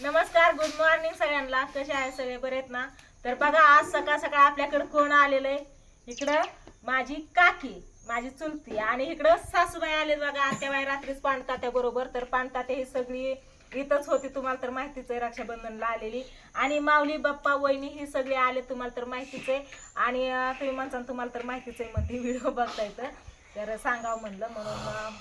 नमस्कार good morning सगळ्यांना. कसे आहे सगळे? बरे आहेत ना? तर बघा आज सकाळ सकाळ आपल्याकडे कोण आलेलं आहे? इकडं माझी काकी माझी चुलती आणि इकडं सासूबाई आले बघा. आत्याबाई रात्रीच पाणतात्या बरोबर. तर पाणताते ही सगळी इथंच होती तुम्हाला तर माहितीच आहे रक्षाबंधनला आलेली. आणि माऊली बाप्पा वहिनी ही सगळी आले तुम्हाला तर माहितीच आहे. आणि तुम्ही म्हणता तुम्हाला तर माहितीच आहे म्हणते व्हिडिओ बघता येतं तर सांगावं म्हणलं म्हणून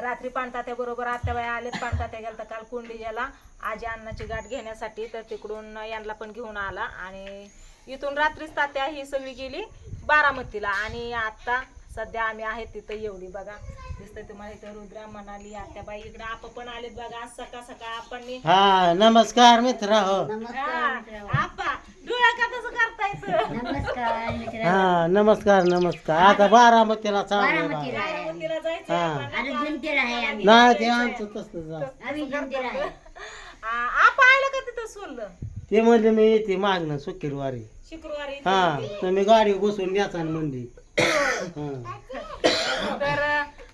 रात्री पाणतात्या बरोबर आत्याबाई आलेत. पाणतात्या तर काल कुंडी गेला आजी अन्नाची गाठ घेण्यासाठी तर तिकडून यांना पण घेऊन आला. आणि इथून रात्रीच तात्या ही सगळी गेली बारामतीला. आणि आता सध्या आम्ही आहे तिथं एवढी बघा. दिसतंय तुम्हाला इथं रुद्रा म्हणाली आत्याबाई इकडे आप पण आलेत बघा. आज सकाळ सकाळ आपण हा नमस्कार मित्र. हो. आपा डोळा का तसं करतायचं नमस्कार मित्र. हा नमस्कार नमस्कार. आता बारामतीला चालू बारामतीला. जायचं हा. आपण. आणि झुंटीला आहे आम्ही. नाही ते आमचं आम्ही आहे. आ, आपा आलं का तिथं सोडलं? ते म्हणले मी येते मागणं शुक्रवारी. शुक्रवारी हा तुम्ही गाडी बसून न्याचा म्हणली. हा. तर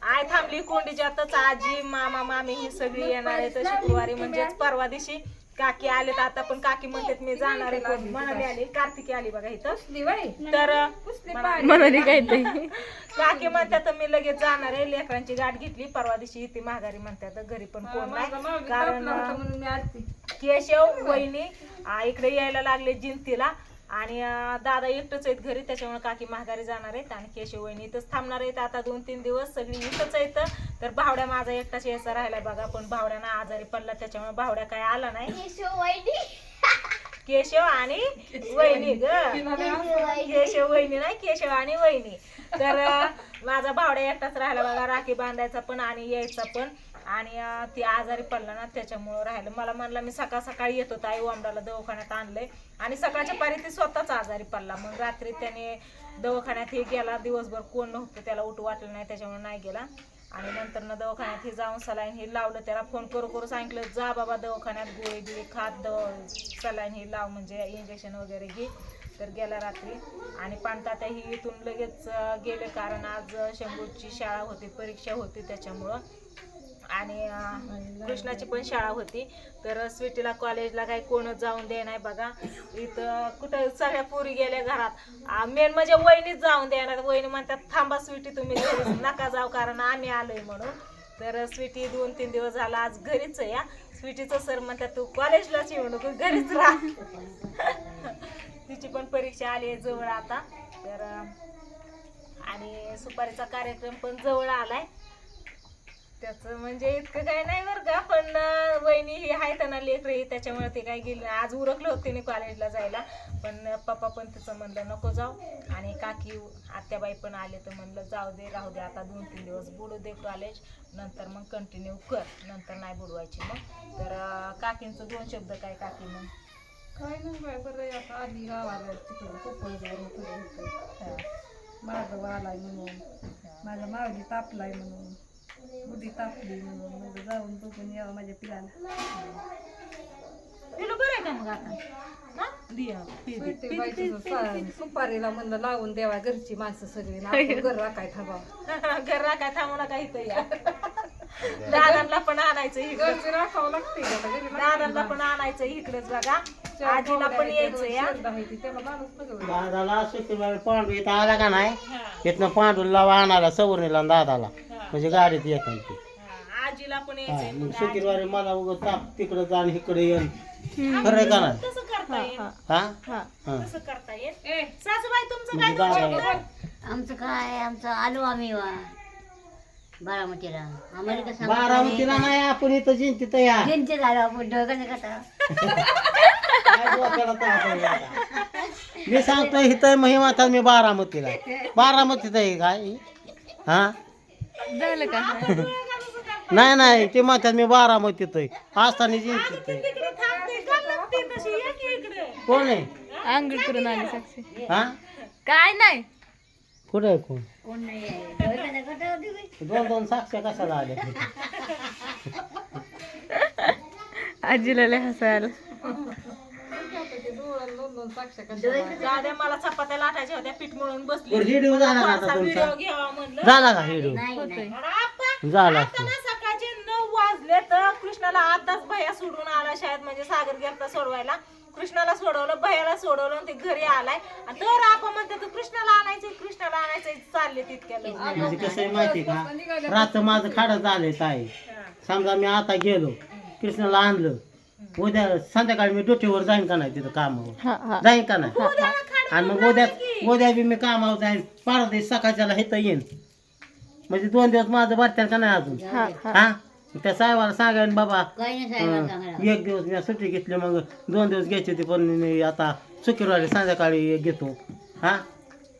आय थांबली कोंडीच्यातच आजी मामा मामी ही सगळी येणार आहे तर शुक्रवारी म्हणजेच परवा दिवशी. काकी आलेत आता पण काकी म्हणतात मी जाणार आहे कोण म्हणाली आली कार्तिकी आली बघा इथं. तर म्हणाली काय ते काकी म्हणतात मी लगेच जाणार आहे लेकरांची गाठ घेतली परवा दिवशी ती माघारी म्हणतात घरी पण कोण नाही. कारण केशव वहिनी इकडे यायला लागले जिंतीला. आणि दादा एकटंच आहेत घरी त्याच्यामुळे काकी माघारी जाणार आहेत आणि केशव वहिनी इथंच थांबणार आहेत. आता दोन तीन दिवस सगळी इथंच आहेत. तर भावड्या माझा एकटाच यायचा राहिला बघा पण भावड्यानं आजारी पडला त्याच्यामुळे भावड्या काय आला नाही. केशव आणि वहिनी ग. केशव वहिनी. नाही केशव आणि वहिनी. तर माझा भावड्या एकटाच राहिला बघा राखी बांधायचा पण आणि यायचा पण. आणि ती आजारी पडला ना त्याच्यामुळं राहिलं. मला म्हणलं मी सकाळ सकाळी येत होता आई ओमडाला दवाखान्यात आणलंय. आणि सकाळच्या पारी ती स्वतःच आजारी पडला. मग रात्री त्याने दवाखान्यात हे गेला. दिवसभर कोण नव्हतं त्याला उठ वाटलं नाही त्याच्यामुळे नाही गेला. आणि नंतर ना दवाखान्यात हे जाऊन सलाईन हे लावलं. त्याला फोन करू करू सांगितलं जा बाबा दवाखान्यात गोळी बिळी खात दव सलाईन हे लाव म्हणजे इंजेक्शन वगैरे घे. तर गेला रात्री. आणि पाणतात्या ही इथून लगेच गेले कारण आज शंभूची शाळा होती परीक्षा होती त्याच्यामुळं. आणि कृष्णाची पण शाळा होती. तर स्वीटीला कॉलेजला काही कोणच जाऊन दे नाही बघा. इथं कुठं सगळ्या पोरी गेल्या घरात. मेन म्हणजे वहिनीच जाऊन द्या नाही वहिनी म्हणतात थांबा स्वीटी तुम्ही नका जाऊ कारण आम्ही आलोय म्हणून. तर स्वीटी दोन तीन दिवस झाला आज घरीच आहे या स्वीटीचं सर म्हणतात तू कॉलेजलाच येऊ नको घरीच राहा. तिची पण परीक्षा आली आहे जवळ आता. तर आणि सुपारीचा कार्यक्रम पण जवळ आलाय. त्याचं म्हणजे इतकं काय नाही बरं का पण वहिनी ही आहे त्यांना लेकर ही त्याच्यामुळे ते काय गेली. आज उरकलं होतं तिने कॉलेजला जायला पण पप्पा पण तिचं म्हणलं नको जाऊ. आणि काकी आत्याबाई पण आले तर म्हणलं जाऊ दे राहू दे आता दोन तीन दिवस बुडू दे कॉलेज नंतर मग कंटिन्यू कर नंतर नाही बुडवायची मग. तर काकींचं दोन शब्द काय काकी मग? काय नाही बाय बरं आता. आली गावाला तिकडं कोपळजवळ माझं आलाय म्हणून. माझा मावली तापलाय म्हणून. बुधी तापली म्हणून मग जाऊन बघून यावं माझ्या पिलाला. बरं आहे का मग आता? हा? सुपारीला म्हणलं लावून देवा घरची माणसं सगळी. ना आपण घर राखाय थांबा घर राखा थांबू नका इथं या? दादांना पण आणायचं इकडं. घरची राखावं लागते आता घरी दादांना पण आणायचं इकडेच बघा. आजीला पण यायचं या. त्याला माणूस सगळं दादाला शुक्रवारी पांडू इथं आला का नाही? इथनं पांडूला आणायला सवरणीला आणि दादाला. म्हणजे गाडीत येतात ते. हा, आजीला पण हा, यायचंय मग मग शुक्रवारी मला उगं ताप तिकडं जा आणि इकडे येऊन खरं आहे का नाही? तसं करता येईल. हा हा. तसं करता येईल. सासूबाई तुमचं काय म्हणजे शब्द? आमचं काय आमचं आलो आम्ही वा. बारामतीला. आम्हाला कसं बारामतीला नाही आपण इथं जिंतीत या त्यांचे झालं आपण ढोकाने कसा? काय डोक्याला ताप आहे आता? मी सांगतो इथं महिमाता मी बारामतीला. बारामतीत आहे काय? हा? नाही नाही ते म्हणतात मी बारामतीत आहे. असताना का की इकडे? कोण आहे? आंघोळ करून आली साक्षी. हा? काय नाही. कुठं आहे कोण? दोन दोन साक्ष्या कशाला आल्या? आजीला लय हसायला. दोन दोन साक्ष जाऊ मला चपात्या लाटायच्या होत्या पीठ मळून बसली. बरं व्हिडिओ झाला का आता व्हिडिओ तुमचा. घ्यावा म्हणलं. झाला का व्हिडिओ नाही नाही. आणि आप्पा, झाला आता ना सकाळचे नऊ वाजले तर कृष्णा कृष्णाला आताच भया सोडून आला शाळेत म्हणजे सागर गेलता सोडवायला. कृष्णाला सोडवलं भयाला सोडवलं आणि ते घरी आलाय. आणि तर आपण म्हणते तर कृष्णाला आणायचं कृष्णाला आणायचं चालले तितक्या लोक म्हणजे कसं आहे माहिती का? रात्र माझं खाडं झालंय ताई. समजा मी आता गेलो कृष्णाला आणलं. उद्या संध्याकाळी मी डोटीवर जाईन का नाही तिथं कामावर? हा हा. जाईन का नाही? आणि मग उद्या उद्या बी मी कामावर जाईन. पारदेश सकाळच्याला इथं येईन. म्हणजे दोन दिवस माझं वाटतं का नाही अजून? हा हा. हा? त्या साहेबाला सांगायन बाबा काही नाही साहेब सांगायला. एक दिवस मी सुट्टी घेतली मग दोन दिवस घ्यायची होती पण मी आता शुक्रवारी संध्याकाळी घेतो. हा?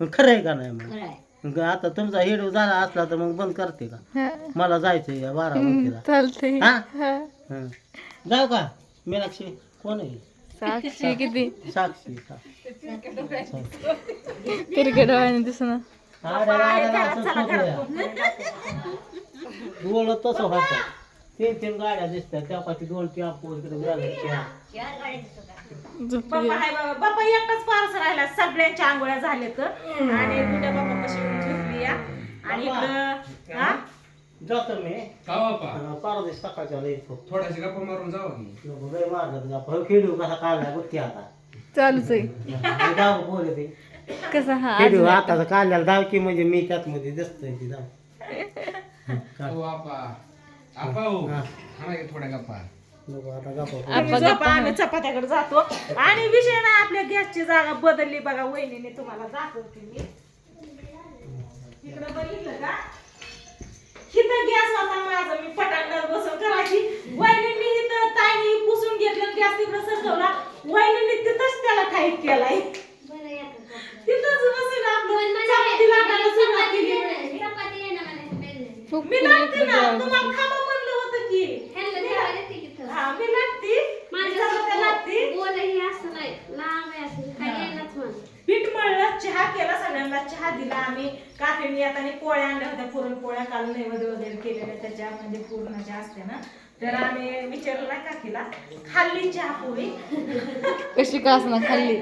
मग खरं आहे का नाही मग? खरं आहे. मग आता तुमचा हेडू झाला असला तर मग बंद करते का? हा. मला जायचंय या बारामतीला. चालतंय. हा? हा. हं. जाऊ का? मीनाक्षी कोण आहे? साक्षी किती? साक्षी. क्रिकेट वाणी दिसना. बोलत तसं होतं. तीन तीन गाड्या दिसतात. इकडे झाले. चार गाड्या दिसत आहे. झोपली. बाप्पा हाय बाबा. बाप्पा एकटाच पारस राहिला. सगळ्यांच्या आंघोळ्या झाल्या तर आणि तुझ्या बाप्पा कशी झोपली या आणि इकडं जातो मी. परदेश सकाळच्या येतो. थोड्याशी गप्पा मारून जावं की. नको लय मारलं तुझा. भाऊ खेळू कसा काढला आता. चालूच आहे. धाव बोल ते कसा हा? खेळू आता काढल्याला की म्हणजे मी त्यात मध्ये दिसतोय ती धाव हो आपा. आपा हो. की थोड्या गप्पा. नको आता गप्पा आम्ही झोपा आम्ही चपात्याकडे जातो. आणि विषय ना आपल्या गॅसची जागा बदलली बघा. वहिनीने तुम्हाला दाखवते मी. इकडं बघितलं का इथं गॅस होता माझा मी पटांगणात बसून करायची वहिनीने इथं ताईने पुसून घेतलं गॅस तिकडं सरकवला वहिनीने काही केलाय तिथंच बसून आपलं चपाती लाटायला सुरुवात केली मी लागते ना तुम्हाला थांबा म्हणलं होतं की. हा मी लागते. मी चपात्या लागते. पीठ मळलं चहा केला सगळ्यांना चहा दिला आम्ही. काकीने येताना पोळ्या आणल्या होत्या पुरणपोळ्या काल नैवेद्य वगैरे केलेल्या त्याच्या म्हणजे पूर्णाच्या असते ना तर आम्ही विचारलं नाही काकीला खाल्ली चहा पोळी. कशी का असणार खाल्ली?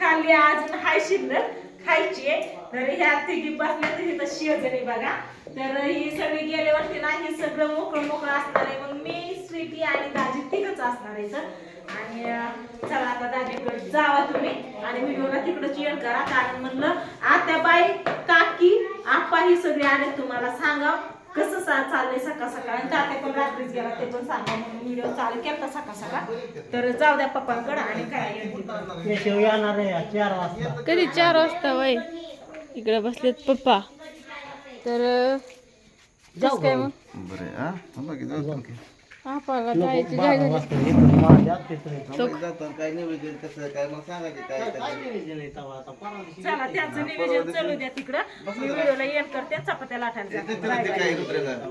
खाल्ली अजून हाय शिल्लक खायची तर ह्या तिघी बसल्या तर इथं शेजारी बघा. तर ही सगळी गेल्यावरती ना हे सगळं मोकळं मोकळं असणार आहे. मग मी स्वीटी आणि दाजी तिघच असणार आहे तर आणि चला आता दाजीकडे जावा तुम्ही. आणि व्हिडिओला तिकडंच एंड करा कारण म्हणलं आता बाई काकी आप्पा ही सगळी आले. तुम्हाला सांगा कसं सा चाललंय सकाळ सकाळ. आणि तात्या पण रात्रीच गेला ते पण सांगा. म्हणून व्हिडिओ चालू केला सकाळ सकाळ. तर जाऊ द्या पप्पांकडे आणि काय येणार आहे चार वाजता. कधी चार वाजता वय? इकडे बसलेत पप्पा. तर जाऊ काय. मग. काय नियोजन कसं काय मग काय चला त्यांचं नियोजन चालू द्या तिकडं. मी व्हिडिओला एंड करते चपात्या लाटायला जाते. काय